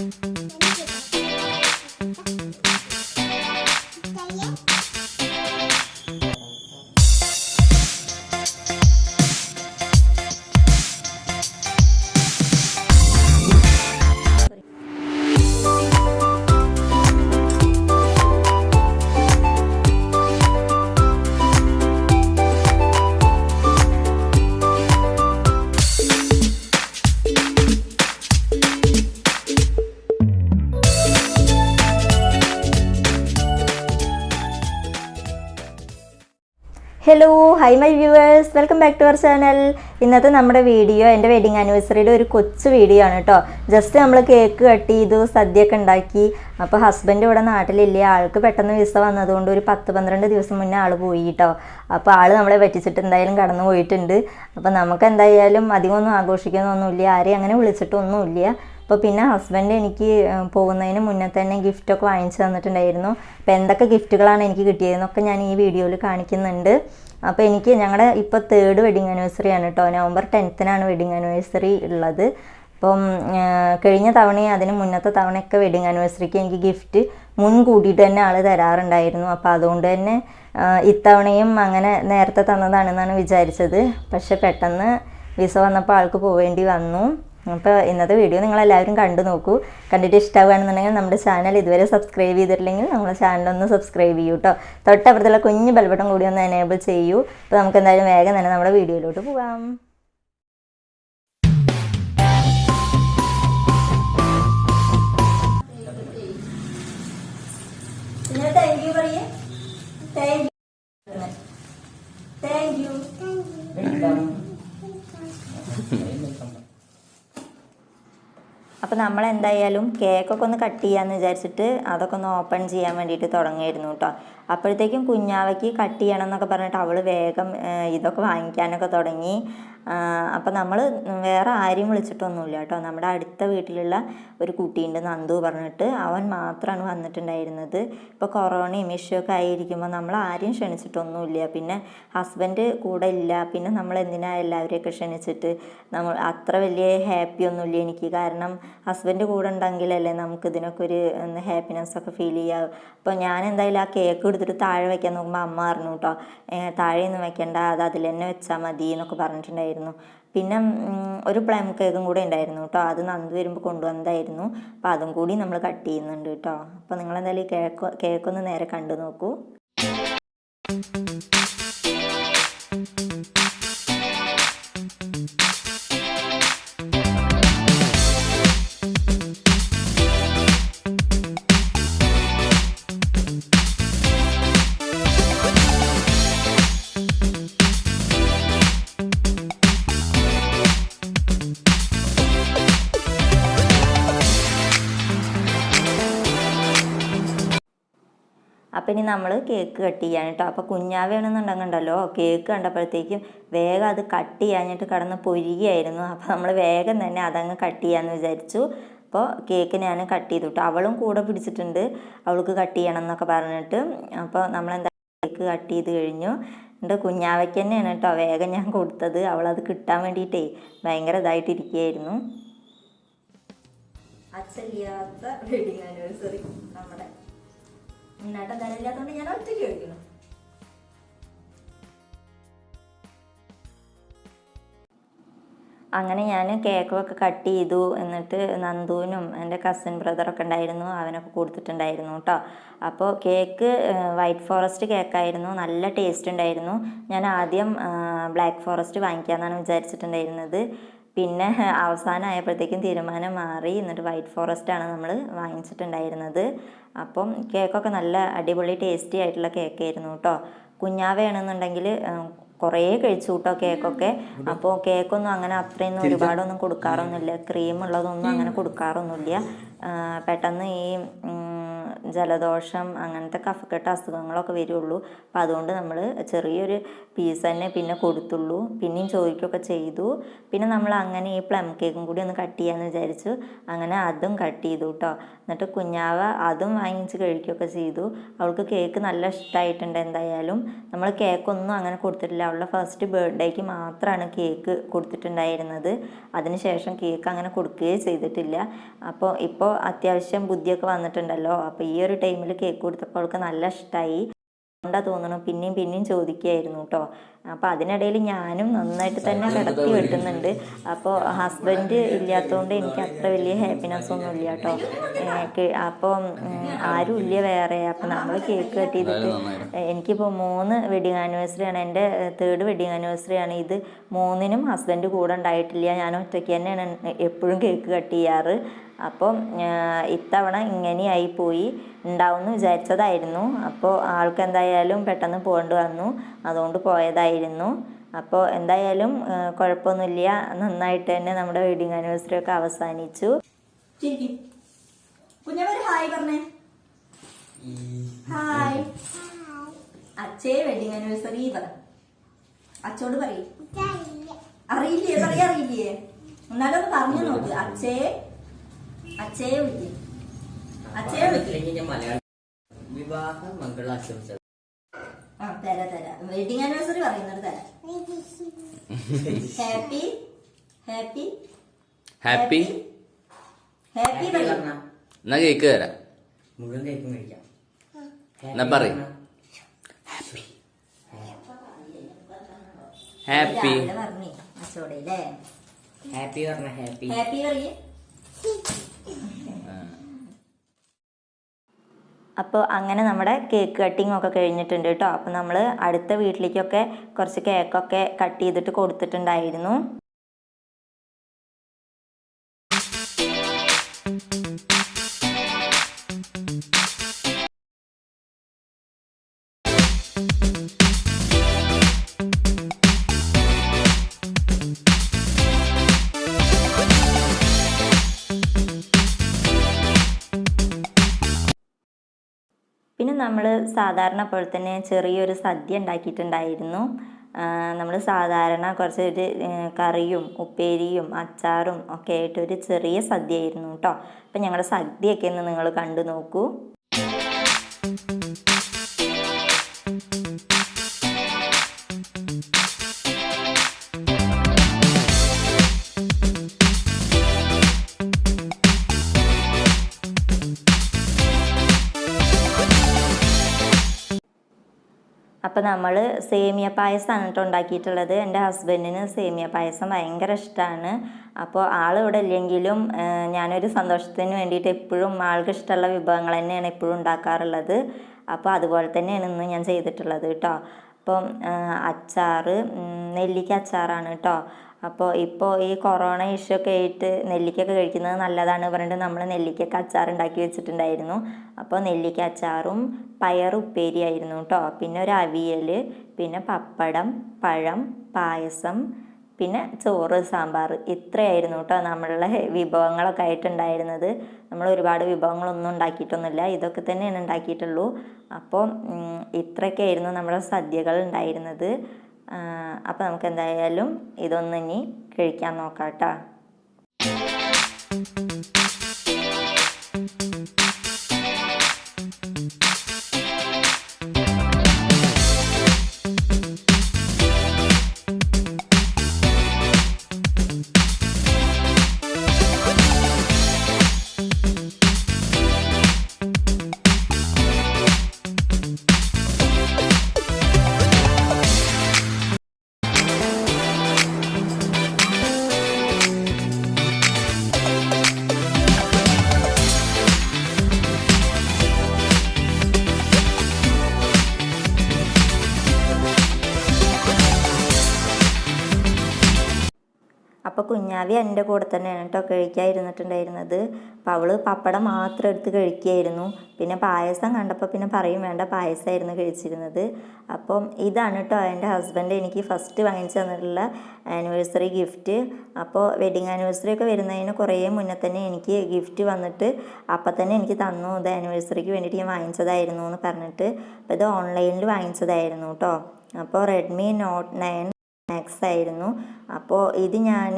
Música hi my viewers welcome back to our channel ഇന്നത്തെ നമ്മുടെ video എന്റെ wedding ആനിവേഴ്സറിയുടെ ഒരു കൊച്ചു വീഡിയോ ആണ് കേട്ടോ ജസ്റ്റ് നമ്മൾ കേക്ക് കട്ട് ചെയ്തു സദ്യയൊക്കെ ഉണ്ടാക്കി. അപ്പോൾ ഹസ്ബൻഡ് ഇവിടെ നാട്ടിലില്ല? ആൾക്ക് പെട്ടെന്ന് വിസ വന്നതുകൊണ്ട് ഒരു പത്ത് പന്ത്രണ്ട് ദിവസം മുന്നേ ആൾ പോയി കേട്ടോ അപ്പോൾ ആൾ നമ്മളെ പറ്റിച്ചിട്ട് എന്തായാലും കടന്നു പോയിട്ടുണ്ട്. അപ്പോൾ നമുക്ക് എന്തായാലും അധികമൊന്നും ആഘോഷിക്കുന്നൊന്നുമില്ല ആരെയും അങ്ങനെ വിളിച്ചിട്ടൊന്നുമില്ല. അപ്പോൾ പിന്നെ ഹസ്ബൻഡ് എനിക്ക് പോകുന്നതിന് മുന്നേ തന്നെ ഗിഫ്റ്റൊക്കെ വാങ്ങിച്ചു തന്നിട്ടുണ്ടായിരുന്നു. അപ്പോൾ എന്തൊക്കെ ഗിഫ്റ്റുകളാണ് എനിക്ക് കിട്ടിയതെന്നൊക്കെ ഞാൻ ഈ വീഡിയോയിൽ കാണിക്കുന്നുണ്ട്. അപ്പോൾ എനിക്ക് ഞങ്ങളുടെ ഇപ്പോൾ തേർഡ് വെഡിങ് ആനിവേഴ്സറി ആണ് കേട്ടോ നവംബർ ടെൻത്തിനാണ് വെഡിങ് ആനിവേഴ്സറി ഉള്ളത് അപ്പം കഴിഞ്ഞ തവണയും അതിന് മുന്നത്തെ തവണയൊക്കെ വെഡിങ് ആനിവേഴ്സറിക്ക് എനിക്ക് ഗിഫ്റ്റ് മുൻകൂട്ടിയിട്ട് തന്നെ ആൾ തരാറുണ്ടായിരുന്നു. അപ്പോൾ അതുകൊണ്ട് തന്നെ ഇത്തവണയും അങ്ങനെ നേരത്തെ തന്നതാണെന്നാണ് വിചാരിച്ചത്. പക്ഷെ പെട്ടെന്ന് വിസ വന്നപ്പോൾ ആൾക്ക് പോവേണ്ടി വന്നു. അപ്പോൾ ഇന്നത്തെ വീഡിയോ നിങ്ങളെല്ലാവരും കണ്ടു നോക്കൂ. കണ്ടിട്ട് ഇഷ്ടമാണെന്നുണ്ടെങ്കിൽ നമ്മുടെ ചാനൽ ഇതുവരെ സബ്സ്ക്രൈബ് ചെയ്തിട്ടില്ലെങ്കിൽ നമ്മുടെ ഒന്ന് സബ്സ്ക്രൈബ് ചെയ്യൂ കേട്ടോ. തൊട്ടപ്പുറത്തുള്ള കുഞ്ഞ് ബൽബട്ടം കൂടി ഒന്ന് എനേബിൾ ചെയ്യൂ. അപ്പോൾ നമുക്ക് എന്തായാലും വേഗം തന്നെ നമ്മുടെ വീഡിയോയിലോട്ട് പോകാം താങ്ക് യു പറയേ. താങ്ക് യു താങ്ക് യു അപ്പോൾ നമ്മൾ എന്തായാലും കേക്കൊക്കെ ഒന്ന് കട്ട് ചെയ്യാമെന്ന് വിചാരിച്ചിട്ട് അതൊക്കെ ഒന്ന് ഓപ്പൺ ചെയ്യാൻ വേണ്ടിയിട്ട് തുടങ്ങിയിരുന്നു കേട്ടോ അപ്പോഴത്തേക്കും കുഞ്ഞാവയ്ക്ക് കട്ട് ചെയ്യണം എന്നൊക്കെ പറഞ്ഞിട്ട് അവൾ വേഗം ഇതൊക്കെ വാങ്ങിക്കാനൊക്കെ തുടങ്ങി. അപ്പം നമ്മൾ വേറെ ആരെയും വിളിച്ചിട്ടൊന്നുമില്ല കേട്ടോ. നമ്മുടെ അടുത്ത വീട്ടിലുള്ള ഒരു കുട്ടിയുണ്ട് നന്ദു പറഞ്ഞിട്ട് അവൻ മാത്രമാണ് വന്നിട്ടുണ്ടായിരുന്നത്. ഇപ്പോൾ കൊറോണയും ഇഷ്യൂൊക്കെ ആയിരിക്കുമ്പോൾ നമ്മൾ ആരെയും ക്ഷണിച്ചിട്ടൊന്നുമില്ല. പിന്നെ ഹസ്ബൻഡ് കൂടെ ഇല്ല. പിന്നെ നമ്മൾ എന്തിനാ എല്ലാവരെയൊക്കെ ക്ഷണിച്ചിട്ട്? നമ്മൾ അത്ര വലിയ ഹാപ്പി ഒന്നുമില്ല എനിക്ക്. കാരണം ഹസ്ബൻഡ് കൂടെ ഉണ്ടെങ്കിലല്ലേ നമുക്ക് ഇതിനൊക്കെ ഒരു ഹാപ്പിനെസ് ഒക്കെ ഫീൽ ചെയ്യാം അപ്പോൾ ഞാൻ എന്തായാലും ആ കേക്ക് എടുത്തിട്ട് താഴെ വെക്കാൻ നോക്കുമ്പോൾ അമ്മ പറഞ്ഞു കേട്ടോ താഴെയൊന്നും വയ്ക്കേണ്ട അത് അതിൽ തന്നെ വെച്ചാൽ മതി എന്നൊക്കെ പറഞ്ഞിട്ടുണ്ടായിരുന്നു. പിന്നെ ഒരു പ്ലം കേക്കും കൂടെ ഉണ്ടായിരുന്നു കേട്ടോ അത് നന്ദി വരുമ്പോൾ കൊണ്ടുവന്നതായിരുന്നു. അപ്പോൾ അതും കൂടി നമ്മൾ കട്ട് ചെയ്യുന്നുണ്ട് കേട്ടോ അപ്പോൾ നിങ്ങളെന്തായാലും കേക്ക് കേക്കൊന്ന് നേരെ കണ്ടു നോക്കൂ. അപ്പം ഇനി നമ്മൾ കേക്ക് കട്ട് ചെയ്യാൻ കേട്ടോ അപ്പോൾ കുഞ്ഞാവയാണെന്നുണ്ടെങ്കിണ്ടല്ലോ കേക്ക് കണ്ടപ്പോഴത്തേക്കും വേഗം അത് കട്ട് ചെയ്യാഞ്ഞിട്ട് കടന്ന് പൊരികയായിരുന്നു അപ്പോൾ നമ്മൾ വേഗം തന്നെ അതങ്ങ് കട്ട് ചെയ്യാമെന്ന് വിചാരിച്ചു. അപ്പോൾ കേക്ക് ഞാൻ കട്ട് ചെയ്തു കേട്ടോ അവളും കൂടെ പിടിച്ചിട്ടുണ്ട്. അവൾക്ക് കട്ട് ചെയ്യണം എന്നൊക്കെ പറഞ്ഞിട്ട്. അപ്പോൾ നമ്മളെന്താ കേക്ക് കട്ട് ചെയ്ത് കഴിഞ്ഞു. എന്റെ കുഞ്ഞാവയ്ക്ക് തന്നെയാണ് കേട്ടോ വേഗം ഞാൻ കൊടുത്തത്. അവളത് കിട്ടാൻ വേണ്ടിയിട്ടേ ഭയങ്കര ഇതായിട്ടിരിക്കുകയായിരുന്നു അച്ഛല്ലാത്ത വെഡിങ് ആനിവേഴ്സറി നമ്മുടെ നിന്നാട്ടം തരമില്ലാത്തതുകൊണ്ട് ഞാൻ ഒറ്റയ്ക്ക് കഴിക്കണം അങ്ങനെ ഞാൻ കേക്കൊക്കെ കട്ട് ചെയ്തു. എന്നിട്ട് നന്ദുവിനും എന്റെ കസിൻ ബ്രദറൊക്കെ ഉണ്ടായിരുന്നു. അവനൊക്കെ കൊടുത്തിട്ടുണ്ടായിരുന്നു കേട്ടോ അപ്പോൾ കേക്ക് വൈറ്റ് ഫോറസ്റ്റ് കേക്കായിരുന്നു നല്ല ടേസ്റ്റ് ഉണ്ടായിരുന്നു. ഞാൻ ആദ്യം ബ്ലാക്ക് ഫോറസ്റ്റ് വാങ്ങിക്കാമെന്നാണ് വിചാരിച്ചിട്ടുണ്ടായിരുന്നത്. പിന്നെ അവസാനം ആയപ്പോഴത്തേക്കും തീരുമാനം മാറി. എന്നിട്ട് വൈറ്റ് ഫോറസ്റ്റ് ആണ് നമ്മൾ വാങ്ങിച്ചിട്ടുണ്ടായിരുന്നത്. അപ്പം കേക്കൊക്കെ നല്ല അടിപൊളി ടേസ്റ്റി ആയിട്ടുള്ള കേക്കായിരുന്നു കേട്ടോ കുഞ്ഞാവയാണെന്നുണ്ടെങ്കിൽ കുറേ കഴിച്ചു കേട്ടോ കേക്കൊക്കെ. അപ്പോൾ കേക്കൊന്നും അങ്ങനെ അത്രയൊന്നും ഒരുപാടൊന്നും കൊടുക്കാറൊന്നുമില്ല. ക്രീം ഉള്ളതൊന്നും അങ്ങനെ കൊടുക്കാറൊന്നുമില്ല. പെട്ടെന്ന് ഈ ജലദോഷം അങ്ങനത്തെ കഫക്കെട്ട് അസുഖങ്ങളൊക്കെ വരുള്ളൂ. അപ്പോൾ അതുകൊണ്ട് നമ്മൾ ചെറിയൊരു പീസ് തന്നെ പിന്നെ കൊടുത്തുള്ളൂ. പിന്നെയും ചോദിക്കുകയൊക്കെ ചെയ്തു. പിന്നെ നമ്മൾ അങ്ങനെ ഈ പ്ലം കേക്കും കൂടി ഒന്ന് കട്ട് ചെയ്യാമെന്ന് വിചാരിച്ചു. അങ്ങനെ അതും കട്ട് ചെയ്തു കേട്ടോ എന്നിട്ട് കുഞ്ഞാവ അതും വാങ്ങിച്ച് കഴിക്കുകയൊക്കെ ചെയ്തു. അവൾക്ക് കേക്ക് നല്ല ഇഷ്ടമായിട്ടുണ്ട് എന്തായാലും. നമ്മൾ കേക്കൊന്നും അങ്ങനെ കൊടുത്തിട്ടില്ല. അവളുടെ ഫസ്റ്റ് ബർത്ത്ഡേക്ക് മാത്രമാണ് കേക്ക് കൊടുത്തിട്ടുണ്ടായിരുന്നത്. അതിനുശേഷം കേക്ക് അങ്ങനെ കൊടുക്കുകയേ ചെയ്തിട്ടില്ല. അപ്പോൾ ഇപ്പോൾ അത്യാവശ്യം ബുദ്ധിയൊക്കെ വന്നിട്ടുണ്ടല്ലോ. അപ്പോൾ ഒരു ടൈമിൽ കേക്ക് കൊടുത്തപ്പോൾ അവൾക്ക് നല്ല ഇഷ്ടമായി കൊണ്ടാ തോന്നുന്നു പിന്നെയും പിന്നെയും ചോദിക്കുകയായിരുന്നു കേട്ടോ അപ്പോൾ അതിനിടയിൽ ഞാനും നന്നായിട്ട് തന്നെ കിടത്തി വെട്ടുന്നുണ്ട്. അപ്പോൾ ഹസ്ബൻഡ് ഇല്ലാത്തതുകൊണ്ട് എനിക്ക് അത്ര വലിയ ഹാപ്പിനെസ് ഒന്നും ഇല്ല കേട്ടോ അപ്പോൾ ആരും ഇല്ല വേറെ. അപ്പോൾ നമ്മൾ കേക്ക് കട്ട് ചെയ്തിട്ട് എനിക്കിപ്പോൾ മൂന്ന് വെഡിങ് ആനിവേഴ്സറി ആണ്. എന്റെ തേർഡ് വെഡിങ് ആനിവേഴ്സറി ആണ്. ഇത് മൂന്നിനും ഹസ്ബൻഡ് കൂടെ ഉണ്ടായിട്ടില്ല. ഞാൻ ഒറ്റയ്ക്ക് തന്നെയാണ് എപ്പോഴും കേക്ക് കട്ട് ചെയ്യാറ്. അപ്പം ഇത്തവണ ഇങ്ങനെയായി പോയി ഉണ്ടാവുമെന്ന് വിചാരിച്ചതായിരുന്നു. അപ്പോൾ ആൾക്ക് എന്തായാലും പെട്ടെന്ന് പോകേണ്ടി വന്നു. അതുകൊണ്ട് പോയതായിരുന്നു. അപ്പോൾ എന്തായാലും കുഴപ്പമൊന്നുമില്ല. നന്നായിട്ട് തന്നെ നമ്മുടെ വെഡിങ് ആനിവേഴ്സറി ഒക്കെ അവസാനിച്ചു. ഹായ് പറഞ്ഞേ. ഹായ്. അച്ഛേ വെഡിങ് ആനിവേഴ്സറി പറ. അച്ചോട് പറയും. അറിയില്ലേ? പറയാ അറിയില്ലേ? എന്നാലും പറഞ്ഞു നോക്ക്. അച്ഛേ അച്ഛയെ വിളിക്ക് അച്ഛയെ വിളിക്ക് മലയാളം വിവാഹ മംഗളാശംസകൾ. ആ തരാ തരാ. വെഡിങ് ആനിവേഴ്സറി പറയുന്നത് തരാം. ഹാപ്പി ഹാപ്പി ഹാപ്പി ഹാപ്പി പറയും എന്നാ കേക്ക് തരാം. മുഴുവൻ കേക്ക് മേടിക്കാം എന്നാ ഹാപ്പി ഹാപ്പി അല്ലേ? ഹാപ്പി പറഞ്ഞ ഹാപ്പി ഹാപ്പി പറയേ. അപ്പോൾ അങ്ങനെ നമ്മുടെ കേക്ക് കട്ടിംഗ് ഒക്കെ കഴിഞ്ഞിട്ടുണ്ട് കേട്ടോ. അപ്പോൾ നമ്മൾ അടുത്ത വീട്ടിലേക്കൊക്കെ കുറച്ച് കേക്കൊക്കെ കട്ട് ചെയ്തിട്ട് കൊടുത്തിട്ടുണ്ടായിരുന്നു. പിന്നെ നമ്മൾ സാധാരണ പോലെ തന്നെ ചെറിയൊരു സദ്യ ഉണ്ടാക്കിയിട്ടുണ്ടായിരുന്നു. നമ്മൾ സാധാരണ കുറച്ച് ഒരു കറിയും ഉപ്പേരിയും അച്ചാറും ഒക്കെ ആയിട്ട് ഒരു ചെറിയ സദ്യ ആയിരുന്നു കേട്ടോ. അപ്പം ഞങ്ങളുടെ സദ്യയൊക്കെ ഒന്ന് നിങ്ങൾ കണ്ടു നോക്കൂ. അപ്പോൾ നമ്മൾ സേമിയ പായസമാണ് കേട്ടോ ഉണ്ടാക്കിയിട്ടുള്ളത്. എന്റെ ഹസ്ബൻഡിന് സേമിയ പായസം ഭയങ്കര ഇഷ്ടമാണ് അപ്പോൾ ആൾ ഇവിടെ ഇല്ലെങ്കിലും ഞാനൊരു സന്തോഷത്തിന് വേണ്ടിയിട്ട് എപ്പോഴും ആൾക്ക് ഇഷ്ടമുള്ള വിഭവങ്ങൾ തന്നെയാണ് എപ്പോഴും ഉണ്ടാക്കാറുള്ളത്. അപ്പോൾ അതുപോലെ തന്നെയാണ് ഇന്ന് ഞാൻ ചെയ്തിട്ടുള്ളത് കേട്ടോ അപ്പം അച്ചാറ് നെല്ലിക്ക അച്ചാറാണ് കേട്ടോ അപ്പോൾ ഇപ്പോൾ ഈ കൊറോണ ഇഷ്യൂ ഒക്കെ ആയിട്ട് നെല്ലിക്കൊക്കെ കഴിക്കുന്നത് നല്ലതാണ് പറഞ്ഞിട്ട് നമ്മൾ നെല്ലിക്കൊക്കെ അച്ചാർ ഉണ്ടാക്കി വെച്ചിട്ടുണ്ടായിരുന്നു. അപ്പോൾ നെല്ലിക്ക അച്ചാറും പയർ ഉപ്പേരിയായിരുന്നു കേട്ടോ പിന്നെ ഒരു അവിയൽ പിന്നെ പപ്പടം പഴം പായസം പിന്നെ ചോറ് സാമ്പാർ ഇത്രയായിരുന്നു കേട്ടോ നമ്മളുടെ വിഭവങ്ങളൊക്കെ ആയിട്ടുണ്ടായിരുന്നത്. നമ്മൾ ഒരുപാട് വിഭവങ്ങളൊന്നും ഉണ്ടാക്കിയിട്ടൊന്നുമില്ല. ഇതൊക്കെ തന്നെയാണ് ഉണ്ടാക്കിയിട്ടുള്ളൂ. അപ്പോൾ ഉം, ഇത്രയൊക്കെ ആയിരുന്നു നമ്മുടെ സദ്യകൾ ഉണ്ടായിരുന്നത്. അപ്പോൾ നമുക്ക് എന്തായാലും ഇതൊന്ന് ഇനി കഴിക്കാൻ നോക്കാം കേട്ടോ കുഞ്ഞാവി എന്റെ കൂടെ തന്നെയാണ് കേട്ടോ കഴിക്കാതിരുന്നിട്ടുണ്ടായിരുന്നത്. അപ്പോൾ അവൾ പപ്പടം മാത്രം എടുത്ത് കഴിക്കുകയായിരുന്നു പിന്നെ പായസം കണ്ടപ്പോൾ പിന്നെ പറയും വേണ്ട പായസമായിരുന്നു കഴിച്ചിരുന്നത്. അപ്പം ഇതാണ് കേട്ടോ എന്റെ ഹസ്ബൻഡ് എനിക്ക് ഫസ്റ്റ് വാങ്ങിച്ചു തന്നിട്ടുള്ള ആനിവേഴ്സറി ഗിഫ്റ്റ് അപ്പോൾ വെഡിങ് ആനിവേഴ്സറി ഒക്കെ വരുന്നതിന് കുറേ മുന്നേ തന്നെ എനിക്ക് ഗിഫ്റ്റ് വന്നിട്ട് അപ്പം തന്നെ എനിക്ക് തന്നു. ഇത് ആനിവേഴ്സറിക്ക് വേണ്ടിയിട്ട് ഞാൻ വാങ്ങിച്ചതായിരുന്നു എന്ന് പറഞ്ഞിട്ട്. അപ്പോൾ ഇത് ഓൺലൈനിൽ വാങ്ങിച്ചതായിരുന്നു കേട്ടോ അപ്പോൾ റെഡ്മി നോട്ട് നയൻ മാക്സ് ആയിരുന്നു. അപ്പോൾ ഇത് ഞാൻ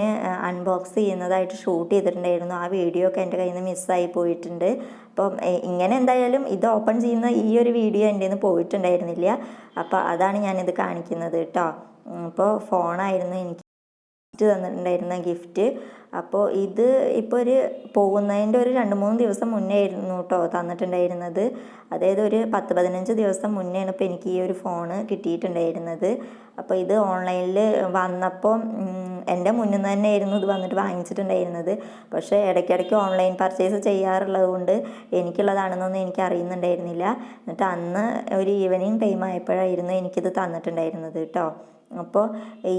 അൺബോക്സ് ചെയ്യുന്നതായിട്ട് ഷൂട്ട് ചെയ്തിട്ടുണ്ടായിരുന്നു. ആ വീഡിയോ ഒക്കെ എന്റെ കയ്യിൽ നിന്ന് മിസ്സായി പോയിട്ടുണ്ട്. അപ്പം ഇങ്ങനെ എന്തായാലും ഇത് ഓപ്പൺ ചെയ്യുന്ന ഈ ഒരു വീഡിയോ എന്റെ നിന്ന് പോയിട്ടുണ്ടായിരുന്നില്ല. അപ്പോൾ അതാണ് ഞാനിത് കാണിക്കുന്നത് കേട്ടോ അപ്പോൾ ഫോണായിരുന്നു എനിക്ക് ഗിഫ്റ്റ് തന്നിട്ടുണ്ടായിരുന്ന ഗിഫ്റ്റ്. അപ്പോൾ ഇത് ഇപ്പോൾ ഒരു പോകുന്നതിന്റെ ഒരു രണ്ട് മൂന്ന് ദിവസം മുന്നേ ആയിരുന്നു കേട്ടോ തന്നിട്ടുണ്ടായിരുന്നത്. അതായത് ഒരു പത്ത് പതിനഞ്ച് ദിവസം മുന്നെയാണ് ഇപ്പോൾ എനിക്ക് ഈ ഒരു ഫോണ് കിട്ടിയിട്ടുണ്ടായിരുന്നത്. അപ്പോൾ ഇത് ഓൺലൈനിൽ വന്നപ്പോൾ എന്റെ മുന്നിൽ നിന്ന് തന്നെയായിരുന്നു ഇത് വന്നിട്ട് വാങ്ങിച്ചിട്ടുണ്ടായിരുന്നത്. പക്ഷേ ഇടയ്ക്കിടയ്ക്ക് ഓൺലൈൻ പർച്ചേസ് ചെയ്യാറുള്ളത് കൊണ്ട് എനിക്കുള്ളതാണെന്നൊന്നും എനിക്ക് അറിയുന്നുണ്ടായിരുന്നില്ല. എന്നിട്ട് അന്ന് ഒരു ഈവനിങ് ടൈം ആയപ്പോഴായിരുന്നു എനിക്കിത് തന്നിട്ടുണ്ടായിരുന്നത് കേട്ടോ അപ്പോൾ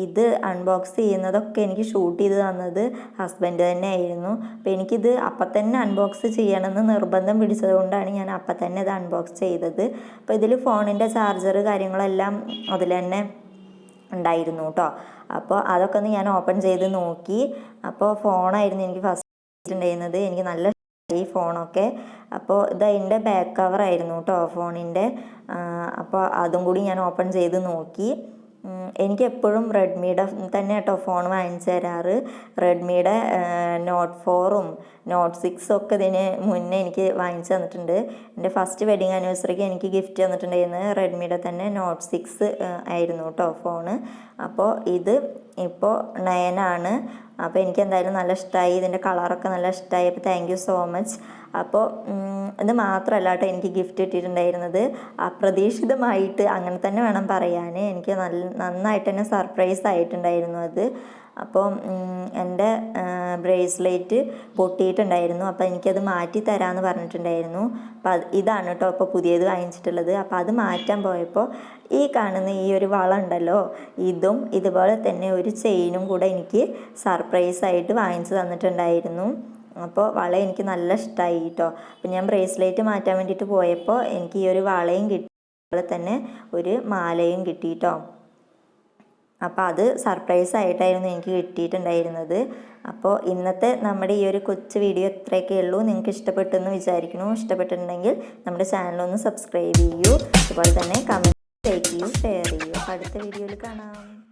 ഇത് അൺബോക്സ് ചെയ്യുന്നതൊക്കെ എനിക്ക് ഷൂട്ട് ചെയ്ത് തന്നത് ഹസ്ബൻഡ് തന്നെ ആയിരുന്നു. അപ്പോൾ എനിക്കിത് അപ്പം തന്നെ അൺബോക്സ് ചെയ്യണമെന്ന് നിർബന്ധം പിടിച്ചതുകൊണ്ടാണ് ഞാൻ അപ്പം തന്നെ ഇത് അൺബോക്സ് ചെയ്തത്. അപ്പോൾ ഇതിൽ ഫോണിന്റെ ചാർജർ കാര്യങ്ങളെല്ലാം അതിൽ തന്നെ ഉണ്ടായിരുന്നു കേട്ടോ അപ്പോൾ അതൊക്കെ ഒന്ന് ഞാൻ ഓപ്പൺ ചെയ്ത് നോക്കി. അപ്പോൾ ഫോണായിരുന്നു എനിക്ക് ഫസ്റ്റ് ഉണ്ടായിരുന്നത്. എനിക്ക് നല്ല ഈ ഫോണൊക്കെ അപ്പോൾ ഇത് അതിന്റെ ബാക്ക് കവറായിരുന്നു കേട്ടോ ഫോണിന്റെ അപ്പോൾ അതും കൂടി ഞാൻ ഓപ്പൺ ചെയ്ത് നോക്കി. എനിക്ക് എപ്പോഴും റെഡ്മിയുടെ തന്നെ കേട്ടോ ഫോൺ വാങ്ങിച്ചു തരാറ്. റെഡ്മിയുടെ നോട്ട് ഫോറും നോട്ട് സിക്സും ഒക്കെ ഇതിന് മുന്നേ എനിക്ക് വാങ്ങിച്ചു തന്നിട്ടുണ്ട്. എന്റെ ഫസ്റ്റ് വെഡിങ് ആനിവേഴ്സറിക്ക് എനിക്ക് ഗിഫ്റ്റ് തന്നിട്ടുണ്ടായിരുന്നത് റെഡ്മിയുടെ തന്നെ നോട്ട് സിക്സ് ആയിരുന്നു കേട്ടോ ഫോണ് അപ്പോൾ ഇത് ഇപ്പോൾ നയനാണ് അപ്പോൾ എനിക്ക് എന്തായാലും നല്ല ഇഷ്ടമായി ഇതിന്റെ കളറൊക്കെ നല്ല ഇഷ്ടമായി അപ്പോൾ താങ്ക് യു സോ മച്ച് അപ്പോൾ ഇത് മാത്രമല്ല കേട്ടോ എനിക്ക് ഗിഫ്റ്റ് കിട്ടിയിട്ടുണ്ടായിരുന്നത്. അപ്രതീക്ഷിതമായിട്ട് അങ്ങനെ തന്നെ വേണം പറയാൻ എനിക്ക് നല്ല നന്നായിട്ട് തന്നെ സർപ്രൈസ് ആയിട്ടുണ്ടായിരുന്നു അത് അപ്പോൾ എന്റെ ബ്രേസ്ലെറ്റ് പൊട്ടിയിട്ടുണ്ടായിരുന്നു. അപ്പോൾ എനിക്കത് മാറ്റി തരാമെന്ന് പറഞ്ഞിട്ടുണ്ടായിരുന്നു. അപ്പോൾ ഇതാണ് കേട്ടോ ഇപ്പോൾ പുതിയത് വാങ്ങിച്ചിട്ടുള്ളത്. അപ്പോൾ അത് മാറ്റാൻ പോയപ്പോൾ ഈ കാണുന്ന ഈ ഒരു വള ഉണ്ടല്ലോ ഇതും ഇതുപോലെ തന്നെ ഒരു ചെയിനും കൂടെ എനിക്ക് സർപ്രൈസ് ആയിട്ട് വാങ്ങിച്ചു തന്നിട്ടുണ്ടായിരുന്നു. അപ്പോൾ വള എനിക്ക് നല്ല ഇഷ്ടമായി കേട്ടോ അപ്പോൾ ഞാൻ ബ്രേസ്ലെറ്റ് മാറ്റാൻ വേണ്ടിയിട്ട് പോയപ്പോൾ എനിക്ക് ഈ ഒരു വളയും കിട്ടി അതുപോലെ തന്നെ ഒരു മാലയും കിട്ടി കേട്ടോ അപ്പോൾ അത് സർപ്രൈസ് ആയിട്ടായിരുന്നു എനിക്ക് കിട്ടിയിട്ടുണ്ടായിരുന്നത്. അപ്പോൾ ഇന്നത്തെ നമ്മുടെ ഈ ഒരു കൊച്ചു വീഡിയോ ഇത്രയൊക്കെ ഉള്ളൂ. നിങ്ങൾക്ക് ഇഷ്ടപ്പെട്ടെന്ന് വിചാരിക്കുന്നു. ഇഷ്ടപ്പെട്ടിട്ടുണ്ടെങ്കിൽ നമ്മുടെ ചാനലൊന്ന് സബ്സ്ക്രൈബ് ചെയ്യൂ. അതുപോലെ തന്നെ കമന്റ് ലൈക്ക് ചെയ്യൂ ഷെയർ ചെയ്യൂ. അടുത്ത വീഡിയോയിൽ കാണാം.